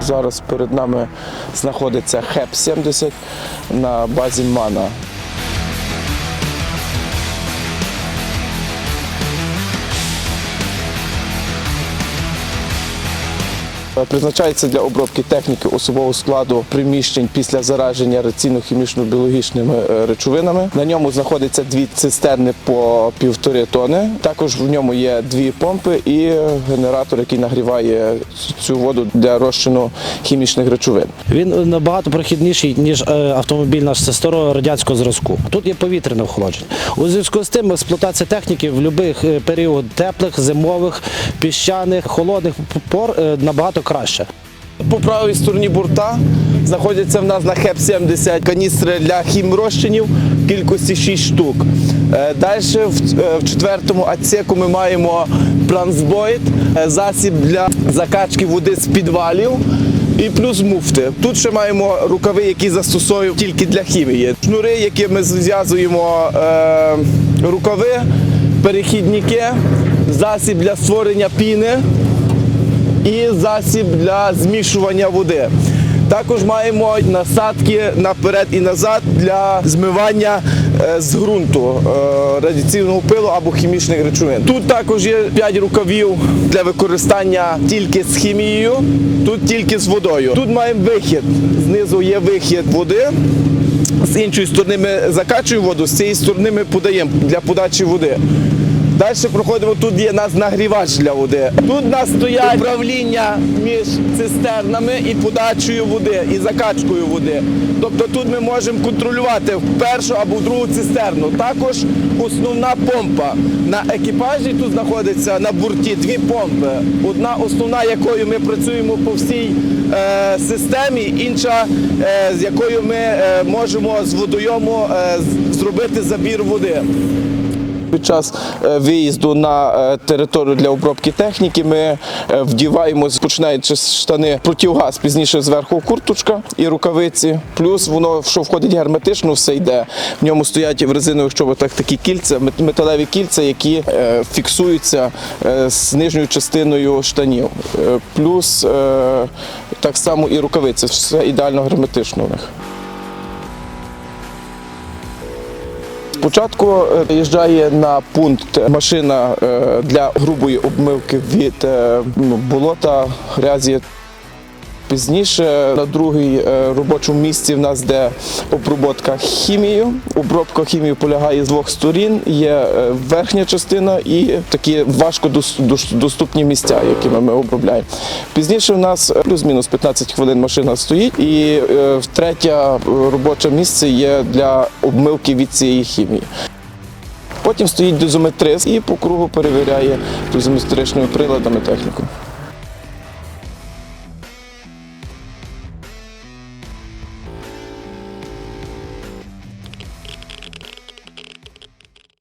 Зараз перед нами знаходиться ХЕП-70 на базі МАНА. Призначається для обробки техніки особового складу приміщень після зараження раційно-хімічно-біологічними е, речовинами. На ньому знаходиться дві цистерни по півтори тони. Також в ньому є дві помпи і генератор, який нагріває цю воду для розчину хімічних речовин. Він набагато прохідніший, ніж е, автомобіль наш це старого радянського зразку. Тут є повітряне охолодження. У зв'язку з тим експлуатація техніки в будь-який період теплих, зимових, піщаних, холодних пор е, набагато краще. По правій стороні борта знаходяться в нас на ХЕП-70 каністри для хімрозчинів кількості 6 штук. Далі в, е, четвертому отсеку ми маємо плансбойд, е, засіб для закачки води з підвалів. І плюс муфти. Тут ще маємо рукави, які застосовуємо тільки для хімії. Шнури, які ми зв'язуємо е, рукави, перехідники, засіб для створення піни і засіб для змішування води. Також маємо насадки наперед і назад для змивання е, з ґрунту е, радіаційного пилу або хімічних речовин. Тут також є 5 рукавів для використання тільки з хімією, тут тільки з водою. Тут маємо вихід. Знизу є вихід води. З іншої сторони ми закачуємо воду, з цієї сторони ми подаємо для подачі води. Далі проходимо, тут є у нас нагрівач для води. Тут у нас стоять управління між цистернами і подачею води, і закачкою води. Тобто тут ми можемо контролювати в першу або в другу цистерну. Також основна помпа. На екіпажі тут знаходиться на борті дві помпи. Одна основна, якою ми працюємо по всій е, системі, інша, е, з якою ми е, можемо з водойому е, зробити забір води. Під час е, виїзду на е, територію для обробки техніки ми е, вдіваємо, починаючи з штани противгаз, пізніше зверху курточка і рукавиці. Плюс воно, що входить герметично, все йде. В ньому стоять в резинових чоботах такі кільця, металеві кільця, які фіксуються з нижньою частиною штанів. Плюс так само і рукавиці. Все ідеально герметично в них. Спочатку е, приїжджає на пункт машина е, для грубої обмивки від е, болота, грязі. Пізніше на другій е, робочому місці в нас де обробка хімією. Обробка хімією полягає з двох сторін. Є е, верхня частина і такі важко дос- дос- доступні місця, якими ми обробляємо. Пізніше в нас е, плюс-мінус 15 хвилин машина стоїть, і третє робоче місце є для обмивки від цієї хімії. Потім стоїть дозометрист і по кругу перевіряє дозометричними приладами техніку.